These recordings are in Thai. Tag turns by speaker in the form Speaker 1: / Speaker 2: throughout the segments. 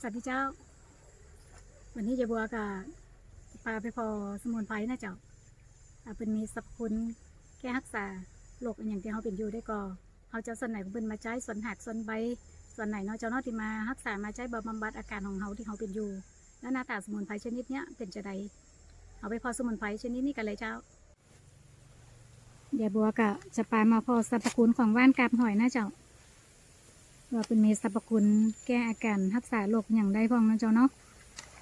Speaker 1: สวัสดีเจ้า วันนี้เจะบัวกับปลาไปพอสมุนไพรนะเจ้าอ่าเป็นมีสรรพคุณแก้รักษาโรคอย่างที่เขาเป็นอยู่ได้ก็เขาจะส่วนไหนของเป็นมาใช้ส่วนหักส่วนใบ ส่วนไหนเนาะเจ้าเนาะที่มารักษามาใช้บำบัดอาการของเขาที่เขาเป็นอยู่ แล้วหน้าตาสมุนไพรชนิดเนี้ยเป็นจะใดเอาไปพอสมุนไพรชนิดนี้กันเลยเจ้าเดี๋ยวบัวกะจะปลามาพอสรรพคุณของว่านกาบหอยนะเจ้า ว่าเป็นมีสรรพคุณแก้อาการรักษาโรคอย่างได้พ้องนะเจ้าเนาะ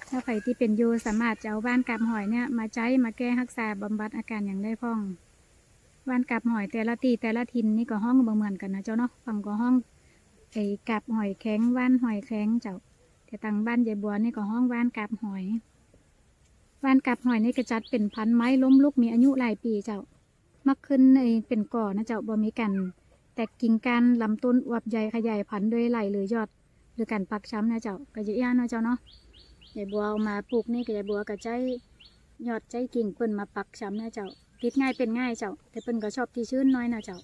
Speaker 1: ถ้าใครที่เป็นอยู่สามารถจะเอาว่านกับหอยเนี่ยมาใช้มาแก้รักษาบำบัดอาการอย่างได้พ้องว่านกับหอยแต่ละตีแต่ละทินนี่ก็ห้องบ่เหมือนกันนะเจ้าเนาะฝั่งก็ห้องไอ้กับหอยแข็งว่านหอยแข็งเจ้าแต่ทางบ้านยายบัวนี่ก็ห้องว่านกับหอยว่านกับหอยนี่ก็จัดเป็นพันไม้ล้มลุกมีอายุหลายปีเจ้ามักขึ้นในเป็นก่อนะเจ้าบ่มีกัน แตกกิ่งกันลำต้นอวบใหญ่ขยายพันธุ์ด้วยไหลหรือยอด หรือการปักช้ำนะเจ้าก็จะย่าเนะเจ้าเนาะยายบัวเอามาปลูกนี่ก็ยายบัวก็ใจยอดใจกิ่งเปิ้นมาปักช้ำนะเจ้าติดง่ายเป็นง่ายเจ้า แต่เปิ้นก็ชอบที่ชื้นน้อยนะเจ้า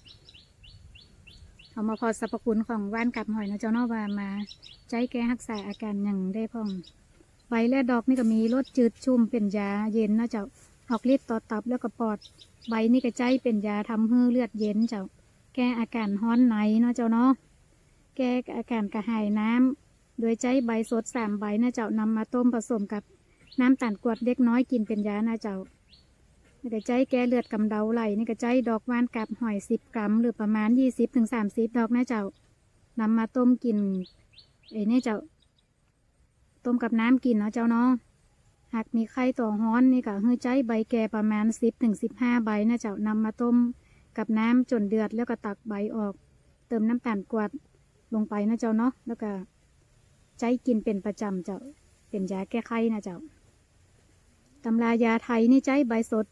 Speaker 1: เอามาพอสรรพคุณของว่านกับหอยนะเจ้าเนาะว่ามาใจแก้รักษาอาการอย่างได้พ้องใบและดอกนี่ก็มีรสจืดชุ่มเป็นยาเย็นนะเจ้าออกฤทธิ์ต่อตับแล้วก็ปอด ใบนี่ก็ใจเป็นยาทำให้เลือดเย็นเจ้า แก้อาการฮ้อนในเนาะเจ้าเนาะแก้อาการกระหายน้ำโดยใช้ใบสดสามใบนะเจ้านำมาต้มผสมกับน้ำตาลกวดเล็กน้อยกินเป็นยานะเจ้านี่ก็ใจแก้เลือดกำเดาไหลนี่ก็ใจดอกว่านกับหอยสิบกรัม หรือประมาณยี่สิบถึงสามสิบดอกนะเจ้านำมาต้มกินเอ้นี่เจ้า ต้มกับน้ำกินเนาะเจ้าเนาะหากมีไข้ต่อฮ้อนนี่ก็เฮือใจใบแก่ประมาณสิบถึงสิบห้าใบนะเจ้านำมาต้ม กับน้ำจนเดือดแล้วก็ตักใบออก เติมน้ำตาลกวดลงไปนะเจ้าเนาะแล้วก็ใช้กินเป็นประจำเจ้าเป็นยาแก้ไข้นะเจ้าตำรายาไทยนี่ใจใบสด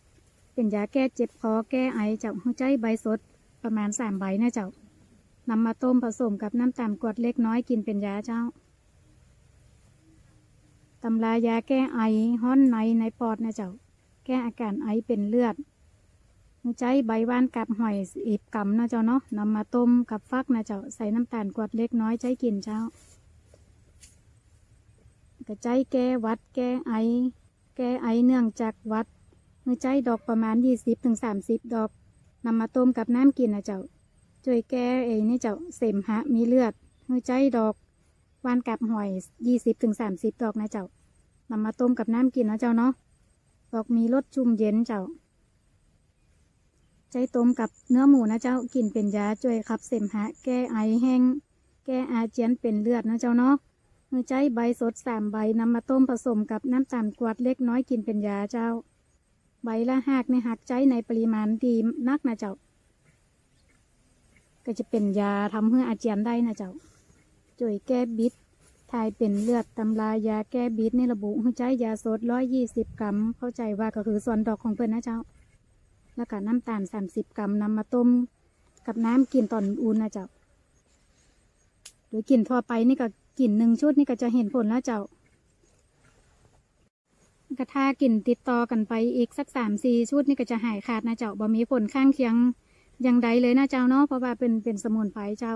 Speaker 1: เป็นยาแก้เจ็บคอแก้ไอเจ้าหัวใบสดประมาณสามใบนะเจ้านำมาต้มผสมกับน้ำตาลกวดเล็กน้อยกินเป็นยาเจ้าตำรายาแก้ไอห้อนในในปอดนะเจ้า แก้อาการไอเป็นเลือด ใจใบว่านกับหอยอีบกำนะเจ้าเนาะนำมาต้มกับฟักนะเจ้าใส่น้ำตาลกวดเล็กน้อยใจกินเจ้าก็ใจแก้วัดแก้ไอ แก้ไอเนื่องจากวัดเมื่อใจดอกประมาณยี่สิบถึงสามสิบดอกนำมาต้มกับน้ำกินนะเจ้าช่วยแก้ไอ้นี่เจ้าเสมหะมีเลือดเมื่อใจดอกว่านกับหอยยี่สิบถึงสามสิบดอกนะเจ้านำมาต้มกับน้ำกินนะเจ้าเนาะดอกมีรสชุ่มเย็นเจ้า ใจต้มกับเนื้อหมูนะเจ้ากินเป็นยาช่วยขับเสมหะ แก้ไอแห้ง แก้อาเจียนเป็นเลือดนะเจ้าเนาะมือใจใบสดสามใบนำมาต้มผสมกับน้ำตาลกวดเล็กน้อยกินเป็นยาเจ้า ใบละหักในหักใจในปริมาณดีนักนะเจ้า ก็จะเป็นยาทำให้อาเจียนได้นะเจ้าช่วยแก้บิดทายเป็นเลือดตำรายาแก้บิดในระบุหัวใจยาสดร้อยยี่สิบกรัม เข้าใจว่าก็คือส่วนดอกของเพิ่นนะเจ้า แล้วก็น้ำตาลสามสิบกรัมนำมาต้มกับน้ำกินตอนอุ่นนะเจ้าโดยกินทั่วไปนี่ก็กินหนึ่งชุดนี่ก็จะเห็นผลแล้วเจ้าก็ถ้ากินติดต่อกันไปอีกสักสามสี่ชุดนี่ก็จะหายขาดนะเจ้าบ่มีผลข้างเคียงอย่างใดเลยนะเจ้าเนาะเพราะว่าเป็นเป็นสมุนไพรเจ้า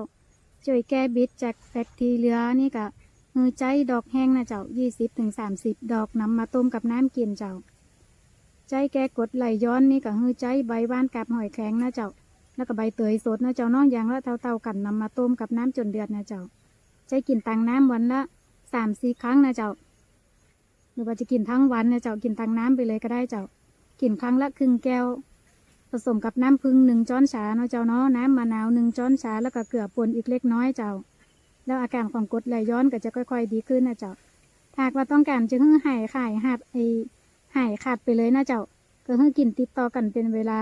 Speaker 1: ช่วยแก้บิดจากแบคทีเรียนี่ก็มือใจดอกแห้งนะเจ้ายี่สิบถึงสามสิบดอกนำมาต้มกับน้ำกินเจ้า ใจแกกดไหลย้อนนี่ก็คือใจใบว่านกับหอยแข็งนะเจ้า แล้วก็ใบเตยสดนะเจ้าน้องยางละเท่าๆกันนำมาต้มกับน้ำจนเดือดนะเจ้า ใจกินตังน้ำวันละสามสี่ครั้งนะเจ้า หรือว่าจะกินทั้งวันนะเจ้ากินตังน้ำไปเลยก็ได้เจ้า กินครั้งละครึ่งแก้ว ผสมกับน้ำพึ่งหนึ่งช้อนชาเนาะเจ้าเนาะน้ำมะนาวหนึ่งช้อนชาแล้วก็เกลือป่นอีกเล็กน้อยเจ้า แล้วอาการของกดไหลย้อนก็จะค่อย ๆ ดีขึ้นนะเจ้าหากว่าต้องการจะให้หายขายหัดไอ หายขาดไปเลยนะเจ้าก็คือกินติดต่อกันเป็นเวลา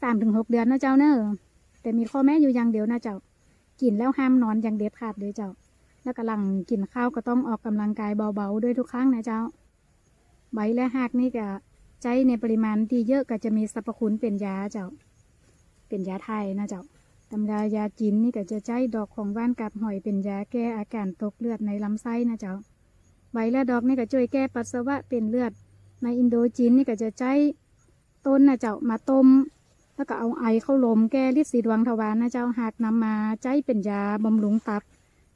Speaker 1: สามถึงหกเดือนนะเจ้าเนอะแต่มีข้อแม้อยู่อย่างเดียวนะเจ้า กินแล้วห้ามนอนอย่างเด็ดขาดเลยเจ้า แล้วกำลังกินข้าวก็ต้องออกกำลังกายเบาๆด้วยทุกครั้งนะเจ้า ใบและหักนี่ก็ใจในปริมาณที่เยอะก็จะมีสรรพคุณเป็นยาเจ้า เป็นยาไทยนะเจ้าตำรายาจีนนี่ก็จะใจดอกของว่านกับหอยเป็นยาแก้อาการตกเลือดในลำไส้นะเจ้า ใบและดอกนี่ก็ช่วยแก้ปัสสาวะเป็นเลือด ในอินโดจีนนี่ก็จะใจต้นนะเจ้ามาต้ม แล้วก็เอาไอเข้าลมแก้ฤทธิ์สีดวงทวารนะเจ้าหากนำมาใจเป็นยาบำรุงตับ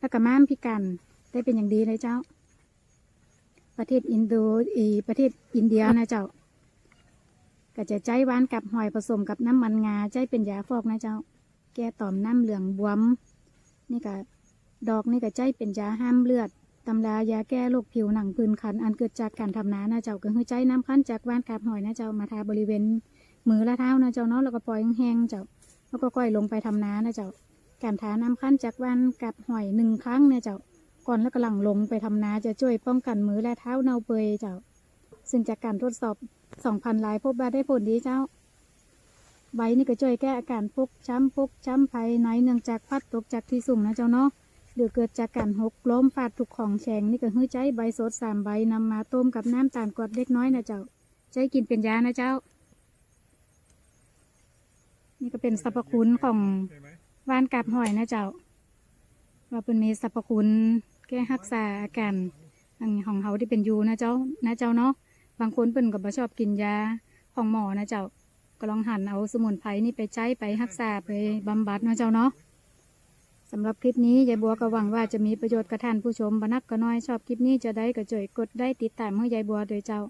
Speaker 1: แล้วก็ม้ามพิการได้เป็นอย่างดีเลยเจ้า ประเทศอินโดอีประเทศอินเดียนะเจ้า ก็จะใจหวานกับหอยผสมกับน้ำมันงาใจเป็นยาฟอกนะเจ้า แก้ต่อมน้ำเหลืองบวม นี่ก็ดอกนี่ก็ใจเป็นยาห้ามเลือด ตำรายาแก้โรคผิวหนังพื้นคัน อันเกิดจากการทำนานะเจ้าก็คือใจน้ำคั้นจากว่านกับหอยนะเจ้ามาทาบริเวณมือและเท้านะเจ้าเนาะแล้วก็ปล่อยแห้งเจ้าแล้วก็ก้อยลงไปทำนานะเจ้าการทาน้ำคั้นจากว่านกับหอยหนึ่งครั้งเนี่ยเจ้าก่อนแล้วก็หลังลงไปทำนาจะช่วยป้องกันมือและเท้าเน่าเปื่อยเจ้า ซึ่งจากการทดสอบสองพันลายพบว่าได้ผลดีเจ้าใบนี่ก็ช่วยแก้อาการพกช้ำพกช้ำภายในเนื่องจากพัดตกจากที่สูงนะเจ้าเนาะ หรือเกิดจากการหกล้มฟาดถูกของแฉงนี่ก็หื้อใจใบสดสามใบนำมาต้มกับน้ำตาลกรดเล็กน้อยนะเจ้า ใจกินเป็นยานะเจ้า นี่ก็เป็นสรรพคุณของว่านกับหอยนะเจ้า ว่าเป็นมีสรรพคุณแก้รักษาอาการของเขาที่เป็นยูนะเจ้า นะเจ้าเนาะ บางคนเป็นก็บ่ชอบกินยาของหมอนะเจ้า ก็ลองหันเอาสมุนไพรนี่ไปใช้ไปรักษาไปบำบัดนะเจ้าเนาะ สำหรับคลิปนี้ยายบัวก็หวังว่าจะมีประโยชน์กับท่านผู้ชมบนักก็น้อยชอบคลิปนี้จะได้ก็จ่วยกดได้ติดตามให้ยายบัวโดยเจ้า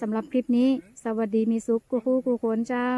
Speaker 1: สำหรับคลิปนี้ สวัสดีมีสุขกูคู่กูโขนเจ้า